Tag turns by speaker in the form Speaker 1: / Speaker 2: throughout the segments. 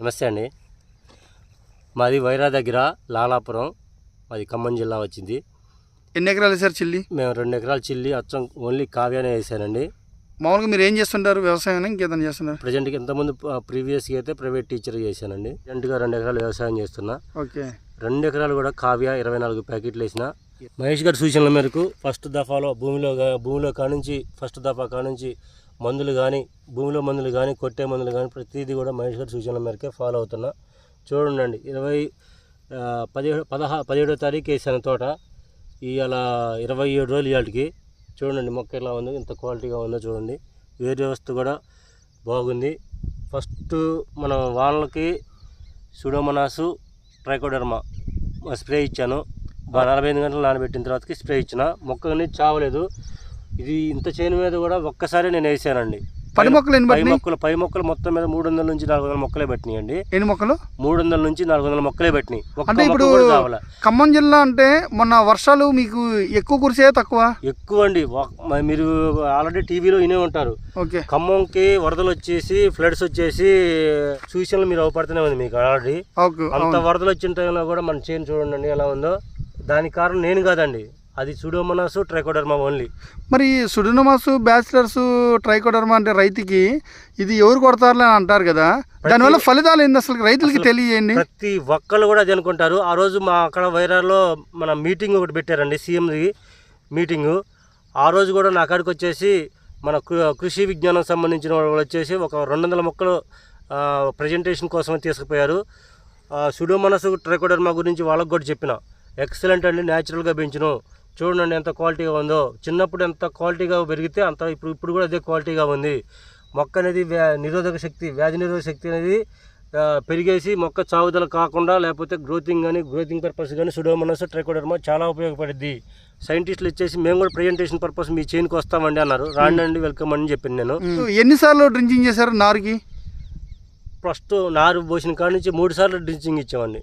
Speaker 1: నమస్తే అండి. మాది వైరా దగ్గర లాలాపురం. మాది ఖమ్మం జిల్లా వచ్చింది.
Speaker 2: ఎన్ని ఎకరాలు వేసారు చిల్లి?
Speaker 1: మేము రెండు ఎకరాల చిల్లి అచ్చం ఓన్లీ కావ్యానే వేసానండి.
Speaker 2: మామూలుగా మీరు ఏం చేస్తుంటారు? వ్యవసాయం ఇంకేదైనా చేస్తున్నారు?
Speaker 1: ప్రజెంట్కి ఇంతకుముందు ప్రీవియస్గా అయితే ప్రైవేట్ టీచర్ చేశానండి. ప్రజెంట్గా రెండు ఎకరాలు వ్యవసాయం చేస్తున్నా.
Speaker 2: ఓకే.
Speaker 1: రెండు ఎకరాలు కూడా కావ్య ఇరవై నాలుగు ప్యాకెట్లు వేసిన. మహేష్ గారి సూచనల మేరకు ఫస్ట్ దఫాలో భూమిలో భూమిలో కానుంచి ఫస్ట్ దఫా కానుంచి మందులు కానీ భూమిలో మందులు కానీ కొట్టే మందులు కానీ ప్రతిదీ కూడా మహేష్ గారి సూచనల మేరకే ఫాలో అవుతున్నా. చూడండి ఇరవై పదిహేడు పదహా పదిహేడో తారీఖు వేసాను తోట ఇవాళ ఇరవై ఏడు రోజులు ఇవాళకి చూడండి మొక్క ఎలా ఉందో ఇంత క్వాలిటీగా ఉందో చూడండి. వేరు వ్యవస్థ కూడా బాగుంది. ఫస్ట్ మనం వాళ్ళకి సుడోమనాసు ట్రైకోడర్మా స్ప్రే ఇచ్చాను. నలభై ఐదు గంటలు నానబెట్టిన తర్వాతకి స్ప్రే ఇచ్చిన. మొక్కని చావలేదు. ఇది ఇంత చేను మీద కూడా ఒక్కసారి నేను వేసానండి.
Speaker 2: పడి మొక్కలు ఎన్ని
Speaker 1: పై
Speaker 2: పట్టినాయి?
Speaker 1: మొక్కలు పై మొక్కలు మొత్తం మీద మూడు వందల నుంచి నాలుగు వందల మొక్కలే పెట్టినాయండి
Speaker 2: ఎన్ని మొక్కలు?
Speaker 1: మూడు వందల నుంచి నాలుగు వందల మొక్కలే పెట్టినాయి.
Speaker 2: అంటే ఇప్పుడు. ఖమ్మం జిల్లా అంటే మొన్న వర్షాలు మీకు ఎక్కువ కురిసే తక్కువ?
Speaker 1: ఎక్కువ అండి. మీరు ఆల్రెడీ టీవీలో వినే ఉంటారు. ఖమ్మంకి వరదలు వచ్చేసి ఫ్లడ్స్ వచ్చేసి సూచనలు మీరు అవపడుతూనే ఉంది మీకు ఆల్రెడీ. అంత. వరదలు వచ్చిన టైంలో కూడా మన చేను చూడండి ఎలా ఉందో. దానికి కారణం నేను కాదండి. అది సుడోమనాసు ట్రైకోడర్మా ఓన్లీ
Speaker 2: మరి సుడినమాసు బ్యాచిలర్స్ ట్రైకోడర్మా అంటే రైతుకి ఇది ఎవరు కొడతారులే అని అంటారు కదా. దానివల్ల ఫలితాలు ఏంది అసలు రైతులకి తెలియజేయండి.
Speaker 1: ప్రతి ఒక్కళ్ళు కూడా అది అనుకుంటారు. ఆ రోజు మా అక్కడ వైరాల్లో మన మీటింగ్ ఒకటి పెట్టారండి సీఎంది మీటింగు ఆ రోజు కూడా నా కాడికి వచ్చేసి మన కృషి విజ్ఞానం సంబంధించిన వాళ్ళు వచ్చేసి ఒక రెండు వందల మొక్కలు ప్రజెంటేషన్ కోసం తీసుకుపోయారు. సుడోమనసు ట్రైకోడర్మా గురించి వాళ్ళకి కూడా చెప్పిన. ఎక్సలెంట్ అండి న్యాచురల్గా పెంచును. చూడండి ఎంత క్వాలిటీగా ఉందో. చిన్నప్పుడు ఎంత క్వాలిటీగా పెరిగితే అంత ఇప్పుడు ఇప్పుడు కూడా అదే క్వాలిటీగా ఉంది. మొక్క అనేది వ్యా నిరోధక శక్తి వ్యాధి నిరోధక శక్తి అనేది పెరిగేసి మొక్క చావుదల కాకుండా లేకపోతే గ్రోతింగ్ కానీ గ్రోతింగ్ పర్పస్ కానీ సుడోమనస్ ట్రైకోడర్మా చాలా ఉపయోగపడుద్ది. సైంటిస్టులు వచ్చేసి మేము కూడా ప్రజెంటేషన్ పర్పస్ మీ చేనుకి వస్తామండి అన్నారు. రాండి వెల్కమ్ అని చెప్పింది నేను.
Speaker 2: ఎన్నిసార్లు డ్రింకింగ్ చేశారు నారుకి?
Speaker 1: ఫస్ట్ నారు పోసిన కాడ నుంచి మూడు సార్లు డ్రించింగ్ ఇచ్చామండి.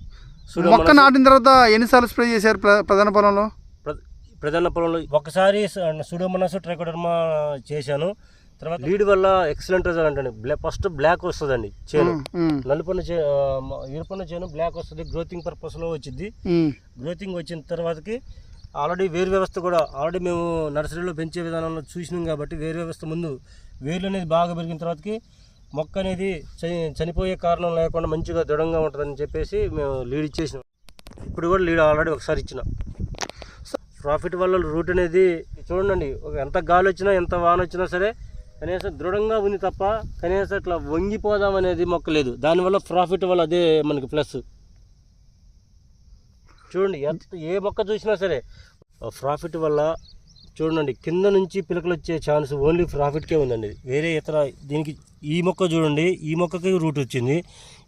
Speaker 2: మొక్క నాటిన తర్వాత ఎన్నిసార్లు స్ప్రే చేశారు ప్ర- ప్రధాన పొలంలో?
Speaker 1: ప్రధాన పొలంలో ఒకసారి సుడోమనస్ ట్రైకోడర్మా చేశాను. తర్వాత లీడ్ వల్ల ఎక్సలెంట్ రిజల్ట్ అండి బ్లా ఫస్ట్ బ్లాక్ వస్తుందండి చేను. నలుపున్న ఎరుపున్న చేను బ్లాక్ వస్తుంది గ్రోతింగ్ పర్పస్లో వచ్చింది. గ్రోతింగ్ వచ్చిన తర్వాతకి ఆల్రెడీ వేరు వ్యవస్థ కూడా ఆల్రెడీ మేము నర్సరీలో పెంచే విధానంలో చూసినాం కాబట్టి వేరు వ్యవస్థ ముందు వేర్లు అనేది బాగా పెరిగిన తర్వాతకి మొక్క అనేది చని చనిపోయే కారణం లేకుండా మంచిగా దృఢంగా ఉంటుందని చెప్పేసి మేము లీడ్ ఇచ్చేసినాం. ఇప్పుడు కూడా లీడ్ ఆల్రెడీ ఒకసారి ఇచ్చిన. ప్రాఫిట్ వల్ల రూట్ అనేది చూడండి ఒక ఎంత గాలి వచ్చినా ఎంత వాన వచ్చినా సరే కనీసం దృఢంగా ఉంది తప్ప కనీసం అట్లా వంగిపోదాం అనేది మొక్క లేదు. దానివల్ల ప్రాఫిట్ వల్ల అదే మనకి ప్లస్. చూడండి ఎంత ఏ మొక్క చూసినా సరే ప్రాఫిట్ వల్ల చూడండి కింద నుంచి పిలకలు వచ్చే ఛాన్స్ ఓన్లీ ప్రాఫిట్కే ఉందండి. వేరే ఇతర దీనికి ఈ మొక్క చూడండి ఈ మొక్కకి రూట్ వచ్చింది.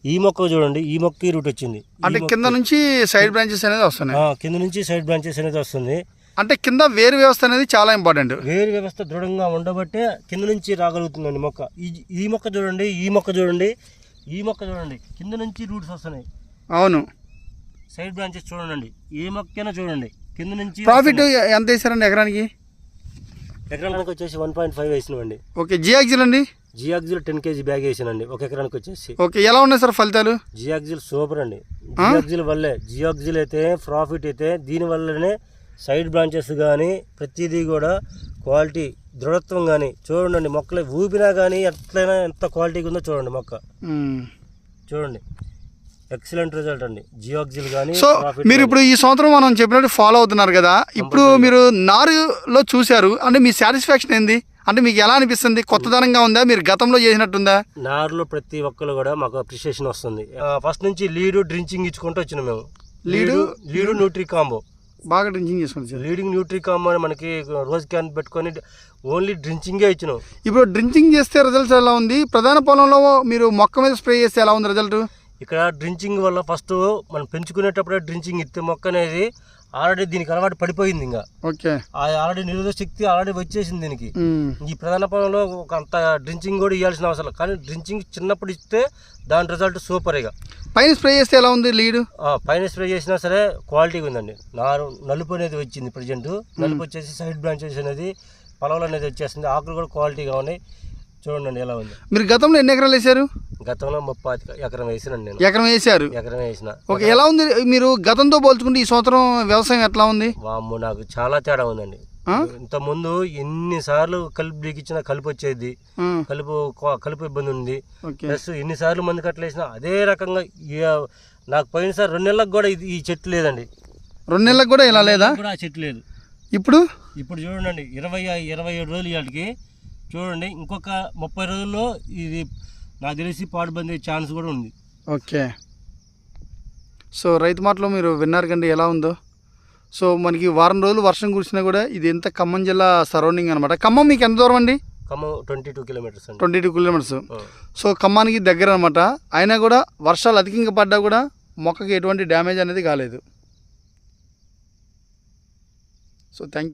Speaker 1: ఈ మొక్క చూడండి ఈ మొక్కకి రూట్ వచ్చింది.
Speaker 2: అంటే
Speaker 1: మొక్క-
Speaker 2: కింద నుంచి సైడ్ బ్రాంచెస్ అనేది వస్తున్నాయి.
Speaker 1: కింద నుంచి సైడ్ బ్రాంచెస్ అనేది వస్తుంది.
Speaker 2: అంటే కింద వేరు వ్యవస్థ అనేది చాలా ఇంపార్టెంట్
Speaker 1: వేరు వ్యవస్థ దృఢంగా ఉండబట్టే కింద నుంచి రాగలుగుతుందండి మొక్క. ఈ ఈ మొక్క చూడండి ఈ మొక్క చూడండి ఈ మొక్క చూడండి కింద నుంచి రూట్స్ వస్తున్నాయి.
Speaker 2: అవును.
Speaker 1: సైడ్ బ్రాంచెస్ చూడండి ఏ మొక్కైనా చూడండి కింద నుంచి
Speaker 2: ప్రాఫిట్ ఎంత వేసారండి ఎకరానికి?
Speaker 1: ఎకరానికి వచ్చేసి వన్ పాయింట్ ఫైవ్ వేసినామండి
Speaker 2: ఓకే జియాక్జిల్ అండి?
Speaker 1: జియాక్జిల్ టెన్ కేజీ బ్యాగ్ వేసానండి ఒక ఎకరానికి వచ్చేసి.
Speaker 2: ఓకే ఎలా ఉన్నాయి సార్ ఫలితాలు?
Speaker 1: జియాక్జిల్ సూపర్ అండి. జియాక్జిల్ వల్లే జియాక్జిల్ అయితే ప్రాఫిట్ అయితే దీని వల్లనే సైడ్ బ్రాంచెస్ కానీ ప్రతిదీ కూడా క్వాలిటీ దృఢత్వం కానీ చూడండి మొక్కలు ఊపినా కానీ ఎట్లయినా ఎంత క్వాలిటీగా ఉందో చూడండి మొక్క. చూడండి. ఎక్సలెంట్ రిజల్ట్ అండి. జియాక్జిల్ కానీ
Speaker 2: సో మీరు ఇప్పుడు ఈ సంవత్సరం మనం చెప్పినట్టు ఫాలో అవుతున్నారు కదా ఇప్పుడు మీరు నారులో చూశారు అంటే మీ సాటిస్ఫాక్షన్ ఏంది? అంటే మీకు ఎలా అనిపిస్తుంది? కొత్తదనంగా ఉందా? మీరు గతంలో చేసినట్టుందా?
Speaker 1: నారులో ప్రతి ఒక్కరు కూడా మాకు అప్రిషియేషన్ వస్తుంది. ఫస్ట్ నుంచి లీడు డ్రించింగ్ ఇచ్చుకుంటూ వచ్చినాం మేము.
Speaker 2: లీడు?
Speaker 1: Lead nutri combo.
Speaker 2: బాగా డ్రింకింగ్ చేసుకుని సార్.
Speaker 1: లీడింగ్ న్యూట్రీ కాంబో అని మనకి రోజు క్యాన్ పెట్టుకొని ఓన్లీ డ్రించింగే ఇచ్చినాం.
Speaker 2: ఇప్పుడు డ్రింకింగ్ చేస్తే రిజల్ట్స్ ఎలా ఉంది? ప్రధాన పొలంలో మీరు మొక్క మీద స్ప్రే చేస్తే ఎలా ఉంది రిజల్ట్?
Speaker 1: ఇక్కడ డ్రించింగ్ వల్ల ఫస్ట్ మనం పెంచుకునేటప్పుడే డ్రించింగ్ ఇస్తే మొక్క అనేది ఆల్రెడీ దీనికి అలవాటు పడిపోయింది ఇంకా.
Speaker 2: ఓకే.
Speaker 1: ఆల్రెడీ నిరోధక శక్తి ఆల్రెడీ వచ్చేసింది దీనికి. ఈ ప్రధాన పొలంలో ఒక అంత డ్రించింగ్ కూడా ఇవ్వాల్సిన అవసరం. కానీ డ్రించింగ్ చిన్నప్పుడు ఇస్తే దాని రిజల్ట్ సూపర్ ఇక.
Speaker 2: పైన స్ప్రే చేస్తే ఎలా ఉంది లీడ్?
Speaker 1: ఆ, పైన స్ప్రే చేసినా సరే క్వాలిటీగా ఉందండి. నారు నలుపు అనేది వచ్చింది ప్రజెంట్. నలుపు వచ్చేసి సైడ్ బ్రాంచెస్ అనేది పొలంలో అనేది వచ్చేసింది ఆకులు కూడా క్వాలిటీగా ఉన్నాయి. చూడండి ఎలా ఉంది.
Speaker 2: మీరు గతంలో ఎన్ని ఎకరాలు వేశారు?
Speaker 1: గతంలో ముప్పై ఎకరం వేసినండి నేను.
Speaker 2: ఎకరం వేశారు.
Speaker 1: ఎకరం వేసిన.
Speaker 2: ఓకే ఎలా ఉంది? మీరు గతంతో పోల్చుకుంటే ఈ సంవత్సరం వ్యవసాయం ఎట్లా ఉంది?
Speaker 1: వామ్మో నాకు చాలా తేడా ఉందండి? ఇంత ముందు ఎన్నిసార్లు కలుపు బీకిచ్చినా కలుపు వచ్చేది. కలుపు కలుపు ఇబ్బంది ఉంది. ప్లస్ ఎన్నిసార్లు మంది కట్టలేసినా అదే రకంగా నాకు పోయినసారి రెండు నెలలకు కూడా ఇది ఈ చెట్టు లేదండి.
Speaker 2: రెండు నెలలకు కూడా ఇలా లేదా?
Speaker 1: కూడా ఆ చెట్టు లేదు.
Speaker 2: ఇప్పుడు?
Speaker 1: ఇప్పుడు చూడండి ఇరవై ఇరవై ఏడు రోజులు ఇవాటికి చూడండి ఇంకొక ముప్పై రోజుల్లో ఇది నాకు తెలిసి పాడుబంది ఛాన్స్ కూడా ఉంది.
Speaker 2: ఓకే. సో రైతు మాటలో మీరు విన్నారు కండి ఎలా ఉందో. సో మనకి వారం రోజులు వర్షం కురిసినా కూడా ఇది ఎంత ఖమ్మం జిల్లా సరౌండింగ్ అనమాట ఖమ్మం మీకు ఎంత దూరం అండి?
Speaker 1: Khammam twenty two kilometres
Speaker 2: twenty two kilometres. So ఖమ్మానికి దగ్గర అనమాట అయినా కూడా వర్షాలు అధికంగా పడ్డా కూడా మొక్కకి ఎటువంటి డ్యామేజ్ అనేది కాలేదు. So thank